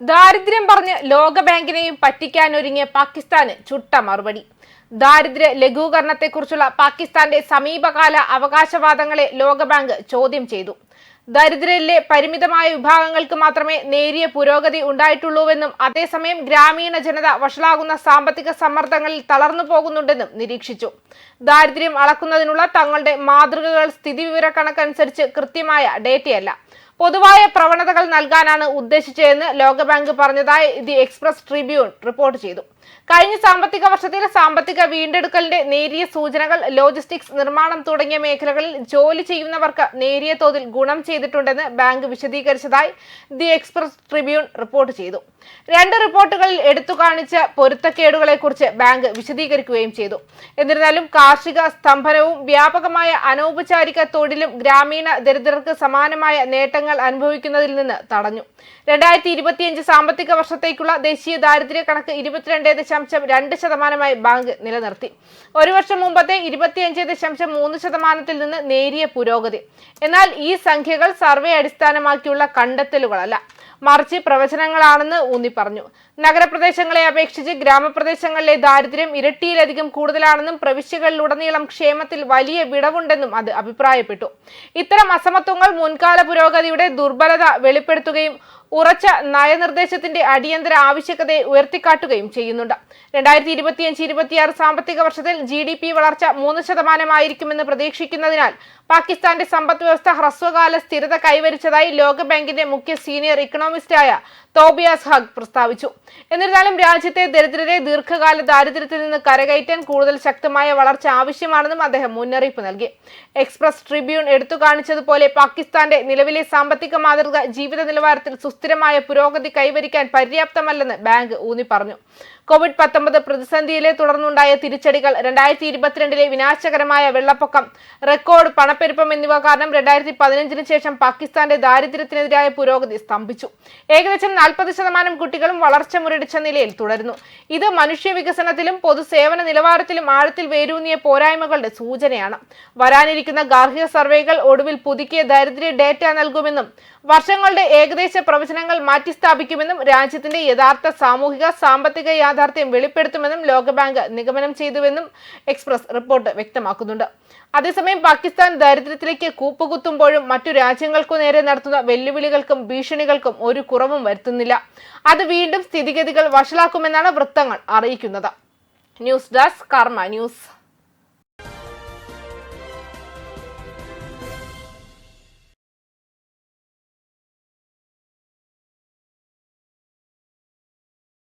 ദാരിദ്ര്യം പറഞ്ഞ് ലോകബാങ്കിനെയും പറ്റിക്കാനൊരുങ്ങിയ പാകിസ്ഥാന് ചുട്ട മറുപടി. ദാരിദ്ര്യ ലഘൂകരണത്തെക്കുറിച്ചുള്ള പാകിസ്ഥാന്റെ സമീപകാല അവകാശവാദങ്ങളെ ലോകബാങ്ക് ചോദ്യം ചെയ്തു. ദരിദ്രരിലെ പരിമിതമായ വിഭാഗങ്ങൾക്ക് മാത്രമേ നേരിയ പുരോഗതി ഉണ്ടായിട്ടുള്ളൂവെന്നും അതേസമയം ഗ്രാമീണ ജനത വഷളാകുന്ന സാമ്പത്തിക സമ്മർദ്ദങ്ങളിൽ തളർന്നു പോകുന്നുണ്ടെന്നും നിരീക്ഷിച്ചു. ദാരിദ്ര്യം അളക്കുന്നതിനുള്ള തങ്ങളുടെ മാതൃകകൾ സ്ഥിതിവിവരക്കണക്കനുസരിച്ച് കൃത്യമായ ഡേറ്റയല്ല. പൊതുവായ പ്രവണതകൾ നൽകാനാണ് ഉദ്ദേശിച്ചതെന്ന് ലോകബാങ്ക് പറഞ്ഞതായി ദി എക്സ്പ്രസ് ട്രിബ്യൂൺ റിപ്പോർട്ട് ചെയ്തു. കഴിഞ്ഞ സാമ്പത്തിക വർഷത്തിൽ സാമ്പത്തിക വീണ്ടെടുക്കലിന്റെ നേരിയ സൂചനകൾ ലോജിസ്റ്റിക്സ് നിർമ്മാണം തുടങ്ങിയ മേഖലകളിൽ ജോലി ചെയ്യുന്നവർക്ക് നേരിയ തോതിൽ ഗുണം ചെയ്തിട്ടുണ്ടെന്ന് ബാങ്ക് വിശദീകരിച്ചതായി ദി എക്സ്പ്രസ് ട്രിബ്യൂൺ റിപ്പോർട്ട് ചെയ്തു. രണ്ട് റിപ്പോർട്ടുകളിൽ എടുത്തു കാണിച്ച പൊരുത്തക്കേടുകളെക്കുറിച്ച് ബാങ്ക് വിശദീകരിക്കുകയും ചെയ്തു. എന്നിരുന്നാലും കാർഷിക സ്തംഭനവും വ്യാപകമായ അനൗപചാരിക തൊഴിലും ഗ്രാമീണ ദരിദ്രർക്ക് സമാനമായ നേട്ടങ്ങൾ അനുഭവിക്കുന്നതിൽ നിന്ന് തടഞ്ഞു. രണ്ടായിരത്തി ഇരുപത്തിയഞ്ച് സാമ്പത്തിക വർഷത്തേക്കുള്ള ദേശീയ ദാരിദ്ര്യ കണക്ക് ഇരുപത്തിരണ്ട് ദശാംശം രണ്ട് ശതമാനമായി ബാങ്ക് നിലനിർത്തി. ഒരു വർഷം മുമ്പത്തെ ഇരുപത്തിയഞ്ച് ദശാംശം മൂന്ന് ശതമാനത്തിൽ നിന്ന് നേരിയ പുരോഗതി. എന്നാൽ ഈ സംഖ്യകൾ സർവേ അടിസ്ഥാനമാക്കിയുള്ള കണ്ടെത്തലുകളല്ല. മറിച്ച് പ്രവചനങ്ങളാണെന്ന് ഊന്നി പറഞ്ഞു നഗരപ്രദേശങ്ങളെ അപേക്ഷിച്ച് ഗ്രാമപ്രദേശങ്ങളിലെ ദാരിദ്ര്യം ഇരട്ടിയിലധികം കൂടുതലാണെന്നും പ്രവിശ്യകളിലുടനീളം ക്ഷേമത്തിൽ വലിയ വിടവുണ്ടെന്നും അത് അഭിപ്രായപ്പെട്ടു. ഇത്തരം അസമത്വങ്ങൾ മുൻകാല പുരോഗതിയുടെ ദുർബലത വെളിപ്പെടുത്തുകയും ഉറച്ച നയനിർദ്ദേശത്തിന്റെ അടിയന്തര ആവശ്യകതയെ ഉയർത്തിക്കാട്ടുകയും ചെയ്യുന്നുണ്ട്. രണ്ടായിരത്തി ഇരുപത്തിയഞ്ച് ഇരുപത്തിയാറ് സാമ്പത്തിക വർഷത്തിൽ ജി ഡി പി വളർച്ച മൂന്ന് ശതമാനമായിരിക്കുമെന്ന് പ്രതീക്ഷിക്കുന്നതിനാൽ പാകിസ്ഥാന്റെ സമ്പദ് വ്യവസ്ഥ ഹ്രസ്വകാല സ്ഥിരത കൈവരിച്ചതായി ലോകബാങ്കിന്റെ മുഖ്യ സീനിയർ ഇക്കണോമിസ്റ്റായ തോബിയാസ് ഹഗ് പ്രസ്താവിച്ചു. എന്നിരുന്നാലും രാജ്യത്തെ ദരിദ്രരെ ദീർഘകാല ദാരിദ്ര്യത്തിൽ നിന്ന് കരകയറ്റാൻ കൂടുതൽ ശക്തമായ വളർച്ച ആവശ്യമാണെന്നും അദ്ദേഹം മുന്നറിയിപ്പ് നൽകി. എക്സ്പ്രസ് ട്രിബ്യൂൺ എടുത്തു കാണിച്ചതുപോലെ പാകിസ്ഥാന്റെ നിലവിലെ സാമ്പത്തിക മാതൃക ജീവിത നിലവാരത്തിൽ സുസ്ഥിരമായ പുരോഗതി കൈവരിക്കാൻ പര്യാപ്തമല്ലെന്ന് ബാങ്ക് ഊന്നി പറഞ്ഞു കോവിഡ് പത്തൊമ്പത് പ്രതിസന്ധിയിലെ തുടർന്നുണ്ടായ തിരിച്ചടികൾ രണ്ടായിരത്തി ഇരുപത്തിരണ്ടിലെ വിനാശകരമായ വെള്ളപ്പൊക്കം റെക്കോർഡ് പണപ്പെരുപ്പം എന്നിവ കാരണം രണ്ടായിരത്തി പതിനഞ്ചിന് ശേഷം പാകിസ്ഥാന്റെ ദാരിദ്ര്യത്തിനെതിരായ പുരോഗതി സ്തംഭിച്ചു. ഏകദേശം നാൽപ്പത് ശതമാനം കുട്ടികളും വളർച്ച മുരടിച്ച നിലയിൽ തുടരുന്നു. ഇത് മനുഷ്യ വികസനത്തിലും പൊതുസേവന നിലവാരത്തിലും ആഴത്തിൽ വേരൂന്നിയ പോരായ്മകളുടെ സൂചനയാണ്. വരാനിരിക്കുന്ന ഗാർഹിക സർവേകൾ ഒടുവിൽ പുതുക്കിയ ദാരിദ്ര്യ ഡേറ്റ നൽകുമെന്നും വർഷങ്ങളുടെ ഏകദേശ പ്രവചനങ്ങൾ മാറ്റിസ്ഥാപിക്കുമെന്നും രാജ്യത്തിന്റെ യഥാർത്ഥ സാമൂഹിക സാമ്പത്തിക യാഥാർത്ഥ്യം വെളിപ്പെടുത്തുമെന്നും ലോകബാങ്ക് നിഗമനം ചെയ്തുവെന്നും എക്സ്പ്രസ് റിപ്പോർട്ട് വ്യക്തമാക്കുന്നുണ്ട്. അതേസമയം പാകിസ്ഥാൻ ദാരിദ്ര്യത്തിലേക്ക് കൂപ്പുകുത്തുമ്പോഴും മറ്റു രാജ്യങ്ങൾക്കു നേരെ നടത്തുന്ന വെല്ലുവിളികൾക്കും ഭീഷണികൾക്കും ഒരു കുറവും വരുത്തുന്നില്ല. അത് വീണ്ടും സ്ഥിതിഗതികൾ വഷളാക്കുമെന്നാണ് വൃത്തങ്ങൾ അറിയിക്കുന്നത്. News desk Karma news.